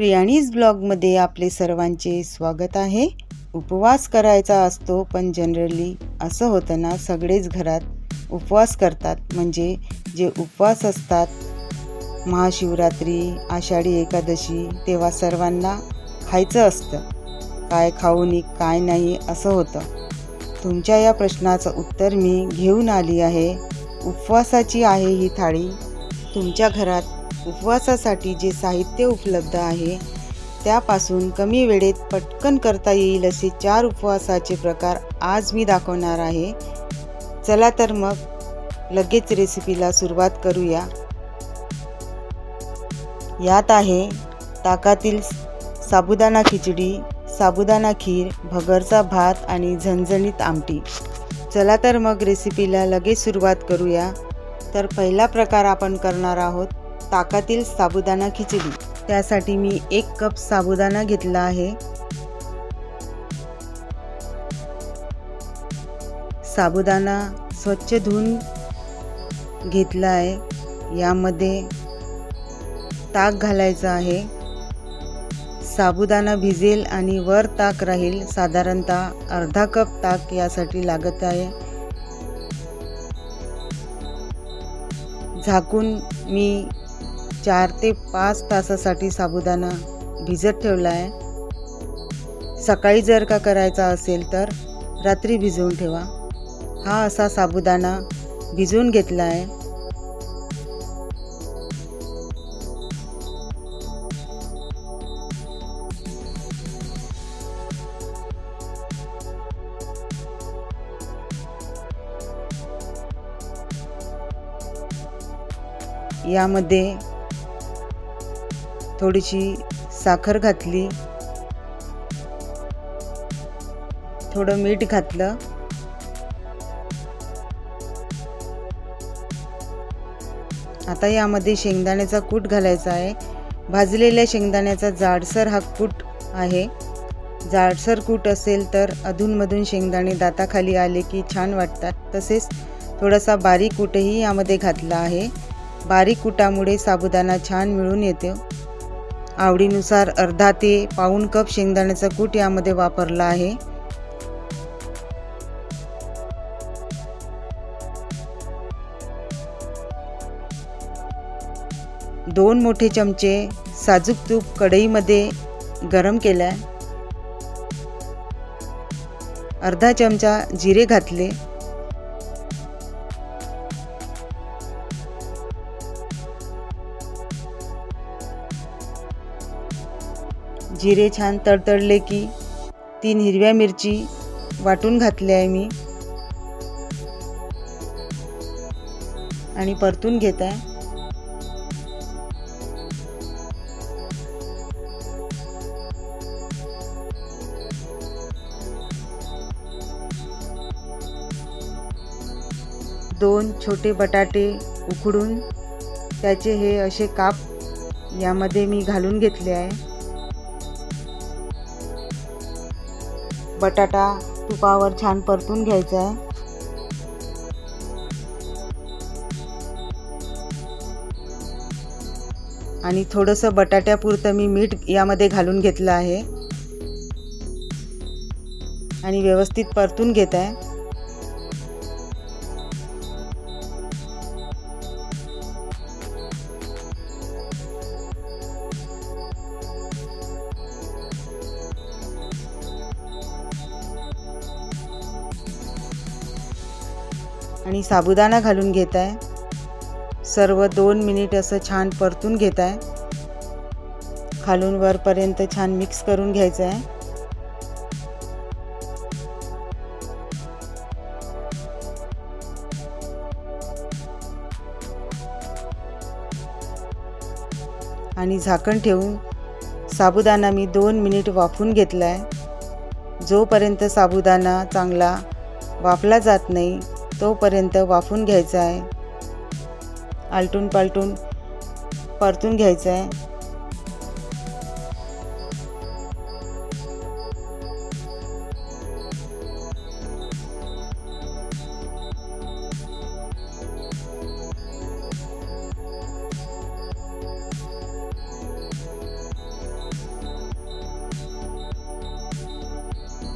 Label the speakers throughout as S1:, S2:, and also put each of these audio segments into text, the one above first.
S1: प्रियाणीज ब्लॉगमध्ये आपले सर्वांचे स्वागत आहे. उपवास करायचा असतो पण जनरली असं होतं ना सगळेच घरात उपवास करतात. म्हणजे जे उपवास असतात महाशिवरात्री आषाढी एकादशी तेव्हा सर्वांना खायचं असतं. काय खाऊ नी काय नाही असं होतं. तुमच्या या प्रश्नाचं उत्तर मी घेऊन आली आहे. उपवासाची आहे ही थाळी तुमच्या घरात उपवासासाठी जे साहित्य उपलब्ध आहे त्यापासून कमी वेळेत पटकन करता येईल असे चार उपवासाचे प्रकार आज मी दाखवणार आहे. चला तर मग लगेच रेसिपीला सुरुवात करूया. यात आहे ताकातील साबुदाणा खिचडी साबुदाणा खीर भगरचा भात आणि झणझणीत आमटी. चला तर मग रेसिपीला लगेच सुरुवात करूया. तर पहिला प्रकार आपण करणार आहोत ताकातील साबुदाणा खिचडी. त्यासाठी मी एक कप साबुदाणा घेतला आहे. साबुदाणा स्वच्छ धुवून घेतला आहे यामध्ये ताक घालायचं आहे. साबुदाणा भिजेल आणि वर ताक राहील. साधारणतः अर्धा कप ताक यासाठी लागत आहे. झाकून मी चार ते पाच तासासाठी साबुदाणा भिजत ठेवला आहे सकाळी जर का करायचा असेल तर रात्री भिजवून ठेवा. हा असा साबुदाणा भिजवून घेतला आहे यामध्ये थोडीशी साखर घातली. थोडं मीठ घातलं. आता यामध्ये शेंगदाण्याचा कूट घालायचा आहे. भाजलेल्या शेंगदाण्याचा जाडसर हा कूट आहे. जाडसर कूट असेल तर अधूनमधून शेंगदाणे दाताखाली आले की छान वाटतात. तसेच थोडासा बारीक कूटही यामध्ये घातला आहे. बारीक कुटामुळे साबुदाणा छान मिळून येतो. आवडीनुसार अर्धा ते पाऊण कप शेंगदाण्याचा कूट यामध्ये वापरला आहे. दोन मोठे चमचे साजूक तूप कढईमध्ये गरम केल्या. अर्धा चमचा जिरे घातले. जिरे छान तडतडले की तीन हिरव्या मिरची वाटून घातल्या आहे मी. आणि परतून घेत आहे. दोन छोटे बटाटे उकडून त्याचे हे असे काप यामध्ये मी घालून घेतले आहे. बटाटा तुपावर छान परतून घ्यायचा आहे. आणि थोडंसं बटाट्यापुरतं मी मीठ यामध्ये घालून घेतलं आहे. आणि व्यवस्थित परतून घेत आहे. आणि साबुदाणा घालून घेत आहे सर्व दोन मिनिट असं छान परतून घेत आहे खालून वरपर्यंत छान मिक्स करून घ्यायचं आहे आणि झाकण ठेवून साबुदाणा मी दोन मिनिट वाफून घेतला आहे जोपर्यंत साबुदाणा चांगला वाफला जात नाही तोपर्यंत वाफून घ्यायचा आहे. आलटून पालटून परतून घ्यायचं आहे.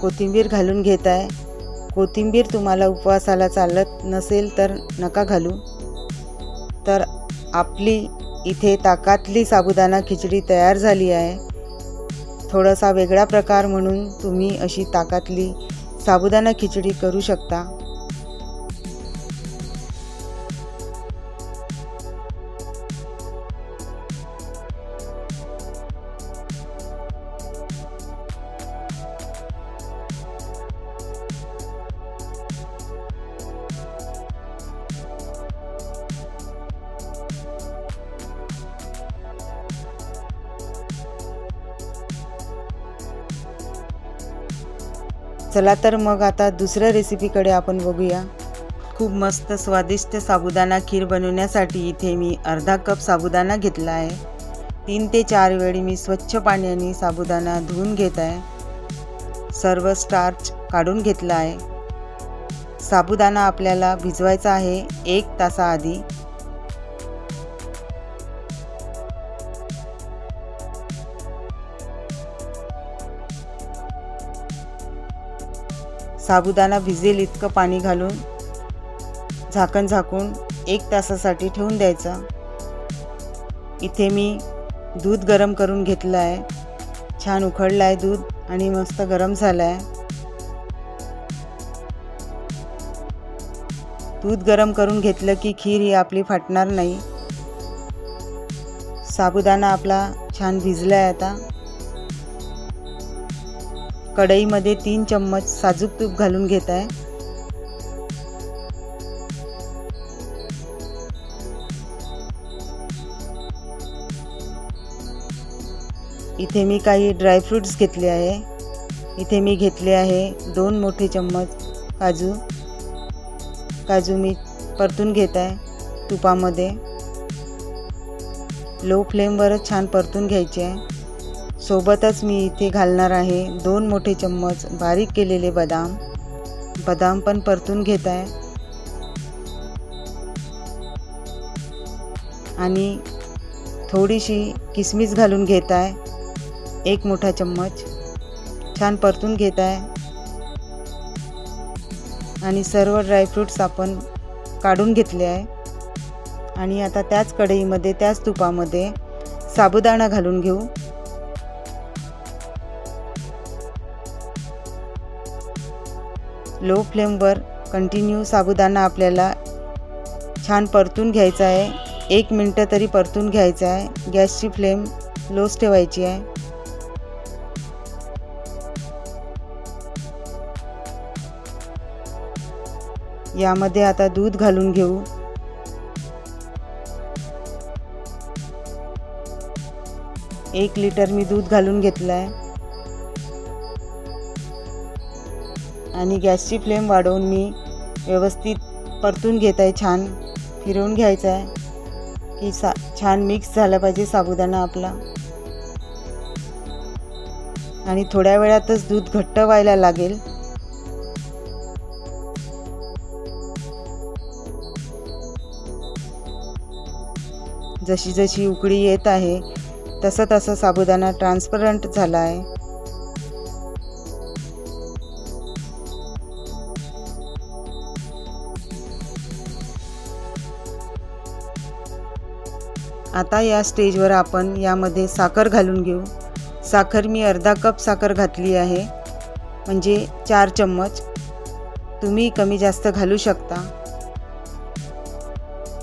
S1: कोथिंबीर घालून घेत आहे. कोथिंबीर तुम्हाला उपवासाला चालत नसेल तर नका घालू. तर आपली इथे ताकातली साबुदाणा खिचडी तयार झाली आहे. थोडासा वेगळा प्रकार म्हणून तुम्ही अशी ताकातली साबुदाणा खिचडी करू शकता. चला तर मग आता दुसऱ्या रेसिपीकडे आपण बघूया. खूप मस्त स्वादिष्ट साबुदाणा खीर बनवण्यासाठी इथे मी अर्धा कप साबुदाणा घेतला आहे. तीन ते चार वेळी मी स्वच्छ पाण्याने साबुदाणा धुवून घेत आहे. सर्व स्टार्च काढून घेतला आहे. साबुदाणा आपल्याला भिजवायचा आहे एक तासाआधी साबुदाणा भिजेल इतकं पाणी घालून झाकण झाकून एक तासासाठी ठेवून द्यायचं. इथे मी दूध गरम करून घेतलं आहे. छान उखडलं आहे दूध आणि मस्त गरम झालं आहे. दूध गरम करून घेतलं की खीर ही आपली फाटणार नाही. साबुदाणा आपला छान भिजला आहे आता. कढईमध्ये तीन चम्मच साजूक तूप घालून घेत आहे. इथे मी काही ड्रायफ्रूट्स घेतले आहे. इथे मी घेतले आहे दोन मोठे चम्मच काजू. काजू मी परतून घेत आहे तुपामध्ये. लो फ्लेमवरच छान परतून घ्यायचे आहे. सोबतच मी इथे घालणार आहे दोन मोठे चम्मच बारीक केलेले बदाम. बदाम पण परतून घेत आहे. आणि थोडीशी किसमिस घालून घेत आहे. एक मोठा चम्मच. छान परतून घेत आहे. आणि सर्व ड्रायफ्रूट्स आपण काढून घेतले आहे. आणि आता त्याच कढईमध्ये त्याच तुपामध्ये साबुदाणा घालून घेऊ. लो फ्लेमवर कंटिन्यू साबुदाणा आपल्याला छान परतून घ्यायचा आहे. एक मिनटं तरी परतून घ्यायचं आहे. गॅसची फ्लेम लोच ठेवायची आहे. यामध्ये आता दूध घालून घेऊ. एक लिटर मी दूध घालून घेतलं आहे. आणि गॅसची फ्लेम वाढवून मी व्यवस्थित परतून घेत आहे छान फिरवून घ्यायचं आहे की सा छान मिक्स झाला पाहिजे साबुदाणा आपला. आणि थोड्या वेळातच दूध घट्ट व्हायला लागेल. जशी जशी उकळी येत आहे तसं तसं साबुदाणा ट्रान्सपरंट झाला आहे आता या स्टेजवर आपण यामध्ये साखर घालून घेऊ. साखर मी अर्धा कप साखर घातली आहे. म्हणजे चार चम्मच. तुम्ही कमी जास्त घालू शकता.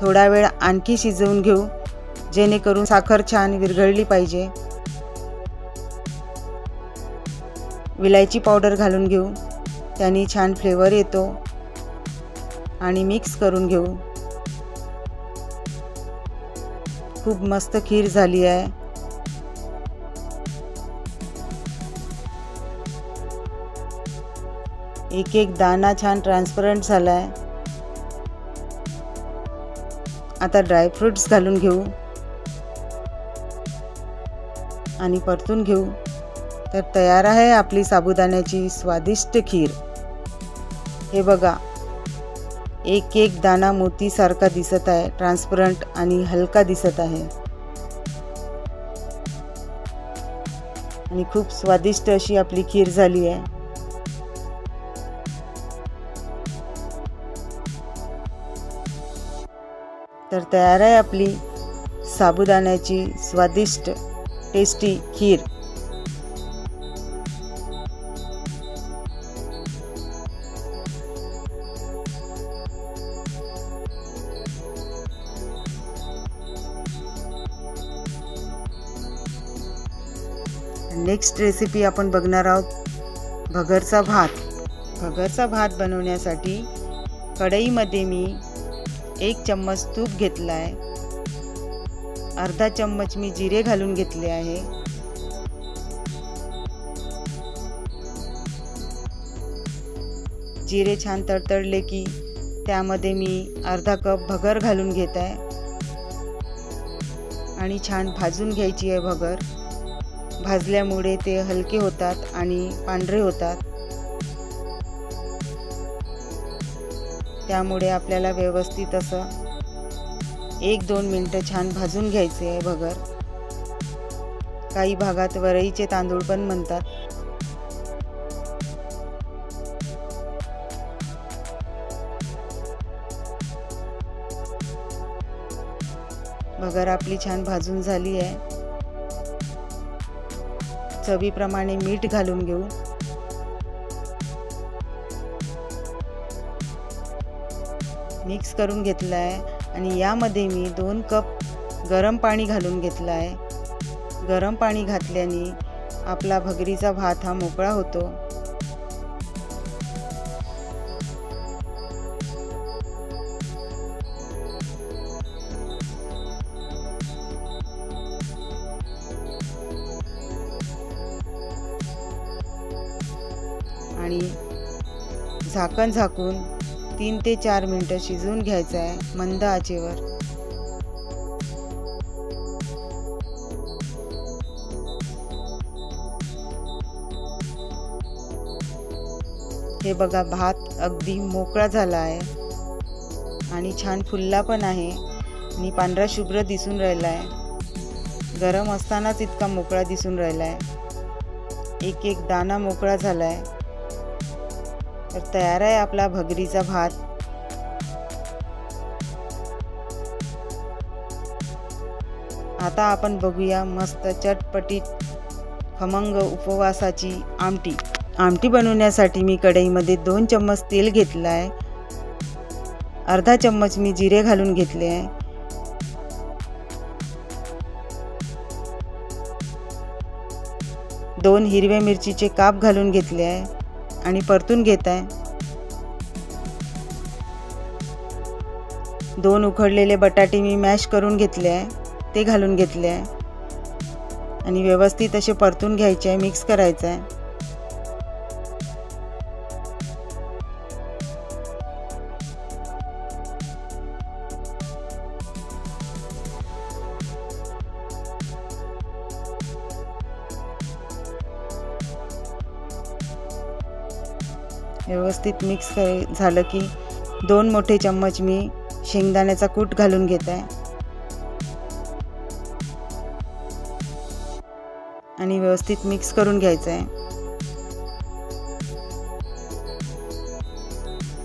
S1: थोडा वेळ आणखी शिजवून घेऊ. जेणेकरून साखर छान विरघळली पाहिजे. विलायची पावडर घालून घेऊ. त्याने छान फ्लेवर येतो. आणि मिक्स करून घेऊ. खूप मस्त खीर झाली आहे. एक एक दाना छान ट्रान्सपरंट झाला आहे आता ड्रायफ्रूट्स घालून घेऊ. आणि परतून घेऊ. तर तयार आहे आपली साबुदाण्याची स्वादिष्ट खीर. हे बघा. एक एक दाना मोतीसारखा दिसत आहे ट्रान्सपरंट आणि हलका दिसत आहे. आणि खूप स्वादिष्ट अशी आपली खीर झाली आहे. तर तयार आहे आपली साबुदाण्याची स्वादिष्ट टेस्टी खीर. नेक्स्ट रेसिपी आपण बघणार आहोत. भगरचा भात. भगरचा भात बनवण्यासाठी कढईमध्ये मी एक चम्मच तूप घेतला आहे अर्धा चम्मच मी जिरे घालून घेतले आहे. जिरे छान तडतडले की त्यामध्ये मी अर्धा कप भगर घालून घेत आहे. आणि छान भाजून घ्यायची आहे भगर. भाजल्यामुळे ते हलके होतात आणि पांढरे होतात. त्यामुळे आपल्याला व्यवस्थित असं एक दोन मिनटं छान भाजून घ्यायचे आहे भगर. काही भागात वरईचे तांदूळ पण म्हणतात. भगर आपली छान भाजून झाली आहे. चवीप्रमाणे मीठ घालून घेऊ. मिक्स करून घेतलं आहे आणि यामध्ये मी दोन कप गरम पाणी घालून घेतलं आहे गरम पाणी घातल्याने आपला भगरीचा भात हा मोकळा होतो. आणि झाकण झाकून तीन ते चार मिनटं शिजवून घ्यायचं आहे मंद आचेवर. हे बघा भात अगदी मोकळा झाला आहे आणि छान फुलला पण आहे. आणि पांढरा शुभ्र दिसून राहिला आहे. गरम असतानाच इतका मोकळा दिसून राहिला आहे. एक एक दाणा मोकळा झाला आहे. तर तयार आहे आपला भगरीचा भात. आता आपण बघूया मस्त चटपटीत खमंग उपवासाची आमटी. आमटी बनवण्यासाठी मी कढईमध्ये दोन चम्मच तेल घेतलं आहे अर्धा चम्मच मी जिरे घालून घेतले. आहे दोन हिरव्या मिरचीचे काप घालून घेतले. आहे आणि परतून घेत आहे. दोन उखडलेले बटाटे मी मॅश करून घेतले आहे ते घालून घेतले आहे. आणि व्यवस्थित असे परतून घ्यायचे आहे मिक्स करायचं आहे. व्यवस्थित मिक्स कर झालं की दोन मोठे चम्मच मी शेंगदाण्याचा कूट घालून घेत आहे. आणि व्यवस्थित मिक्स करून घ्यायचं आहे.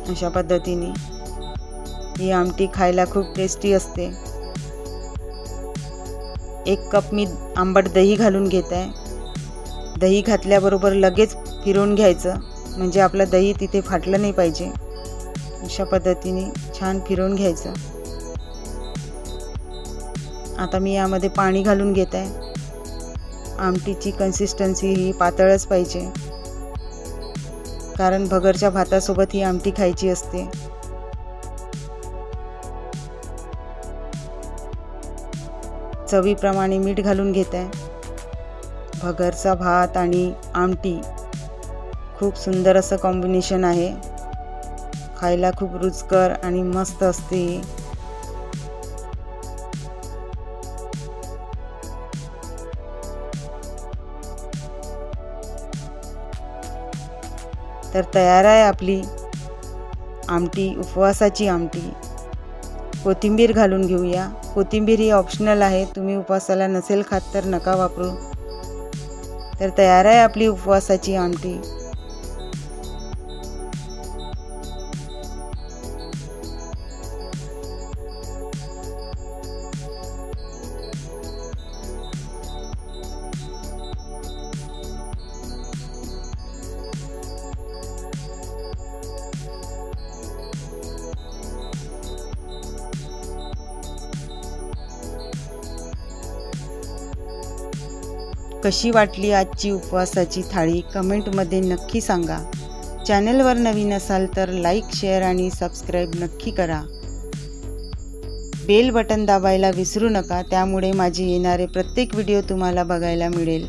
S1: अशा पद्धतीने ही आमटी खायला खूप टेस्टी असते. एक कप मी आंबट दही घालून घेत आहे. दही घातल्याबरोबर लगेच फिरवून घ्यायचं. म्हणजे आपलं दही तिथे फाटलं नाही पाहिजे. अशा पद्धतीने छान फिरवून घ्यायचं. आता मी यामध्ये पाणी घालून घेत आहे. आमटीची कन्सिस्टन्सी ही पातळच पाहिजे. कारण भगरच्या भातासोबत ही आमटी खायची असते. चवीप्रमाणे मीठ घालून घेत आहे. भगरचा भात आणि आमटी खूप सुंदर असं कॉम्बिनेशन आहे. खायला खूप रुचकर आणि मस्त असते. तर तयार आहे आपली आमटी उपवासाची आमटी. कोथिंबीर घालून घेऊया. कोथिंबीर ही ऑप्शनल आहे. तुम्ही उपवासाला नसेल खात तर नका वापरू. तर तयार आहे आपली उपवासाची आमटी. कशी वाटली आजची उपवासाची थाळी? कमेंटमध्ये नक्की सांगा. चॅनलवर नवीन असाल तर लाईक शेअर आणि सबस्क्राईब नक्की करा. बेल बटन दाबायला विसरू नका त्यामुळे माझे येणारे प्रत्येक व्हिडिओ तुम्हाला बघायला मिळेल.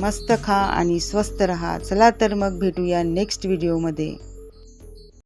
S1: मस्त खा आणि स्वस्त रहा. चला तर मग भेटूया नेक्स्ट व्हिडिओमध्ये.